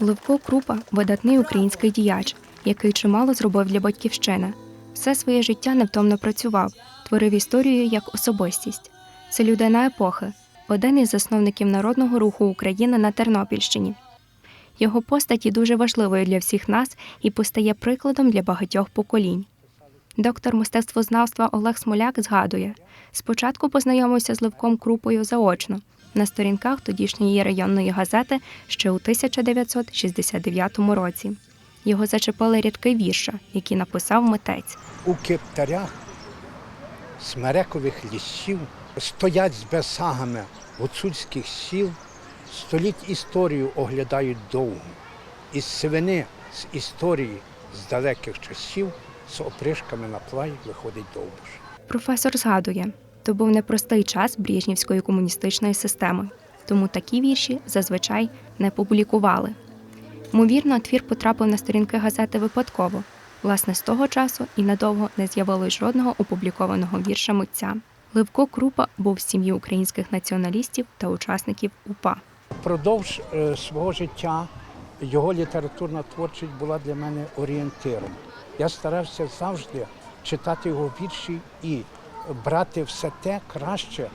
Левко Крупа видатний український діяч, який чимало зробив для батьківщини. Все своє життя невтомно працював, творив історію як особистість. Це людина епохи, один із засновників народного руху України на Тернопільщині. Його постать дуже важливою для всіх нас і постає прикладом для багатьох поколінь. Доктор мистецтвознавства Олег Смоляк згадує: спочатку познайомився з Левком Крупою заочно на сторінках тодішньої районної газети ще у 1969 році. Його зачепили рядки вірша, які написав митець. у кептарях смерекових лісів стоять з бесагами гуцульських сіл, століть історію оглядають довго. Із сивини, з історії з далеких часів, з опришками на плаї виходить довбуш. Професор згадує, то був непростий час брежнівської комуністичної системи, тому такі вірші зазвичай не публікували. Ймовірно, твір потрапив на сторінки газети випадково. Власне, з того часу і надовго не з'явилось жодного опублікованого вірша митця. Левко Крупа був з сім'ї українських націоналістів та учасників УПА. Впродовж е, свого життя його літературна творчість була для мене орієнтиром. Я старався завжди читати його вірші і брати все те краще,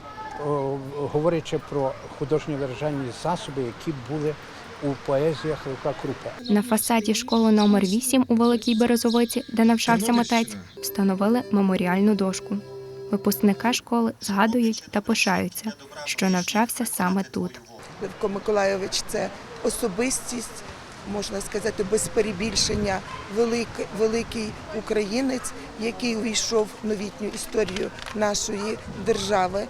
говорячи про художні виражальні засоби, які були у поезіях Левка Крупа. На фасаді школи номер 8 у Великій Березовиці, де навчався митець, встановили меморіальну дошку. Випускника школи згадують та пишаються, що навчався саме тут. Левко Миколайович це особистість, можна сказати, без перебільшення, великий, великий українець, який увійшов в новітню історію нашої держави.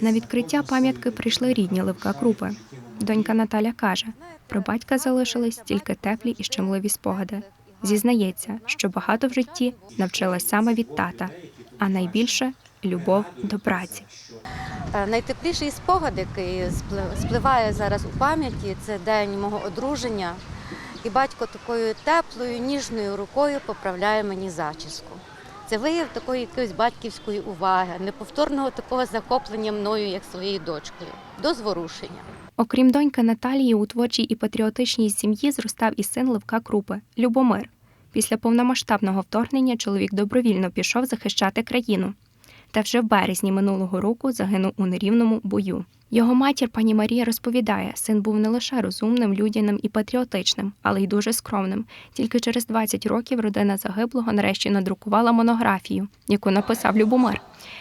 На відкриття пам'ятки прийшли рідні Левка Крупи. Донька Наталя каже, про батька залишились тільки теплі і щемливі спогади. Зізнається, що багато в житті навчилась саме від тата, а найбільше любов до праці. Е, Найтепліший спогад, який спливає зараз у пам'яті, це день мого одруження. І батько такою теплою, ніжною рукою поправляє мені зачіску. Це вияв такої якоїсь батьківської уваги, неповторного такого захоплення мною, як своєю дочкою, до зворушення. Окрім доньки Наталії, у творчій і патріотичній сім'ї зростав і син Левка Крупи Любомир. Після повномасштабного вторгнення чоловік добровільно пішов захищати країну. Та вже в березні минулого року загинув у нерівному бою. Його матір пані Марія розповідає, син був не лише розумним, людяним і патріотичним, але й дуже скромним. Тільки через 20 років родина загиблого нарешті надрукувала монографію, яку написав Любомир.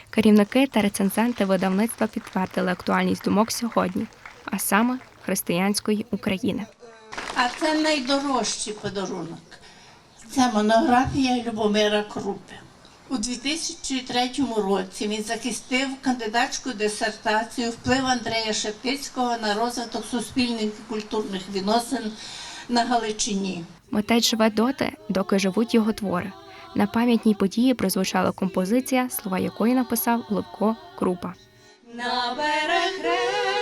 Керівники та рецензенти видавництва підтвердили актуальність думок сьогодні, а саме християнської України. А це найдорожчий подарунок. Це монографія Любомира Крупи. У 2003 році він захистив кандидатську дисертацію вплив Андрея Шептицького на розвиток суспільних і культурних відносин на Галичині. Митець живе доти, доки живуть його твори. На пам'ятній події прозвучала композиція, слова якої написав Левко Крупа. На берег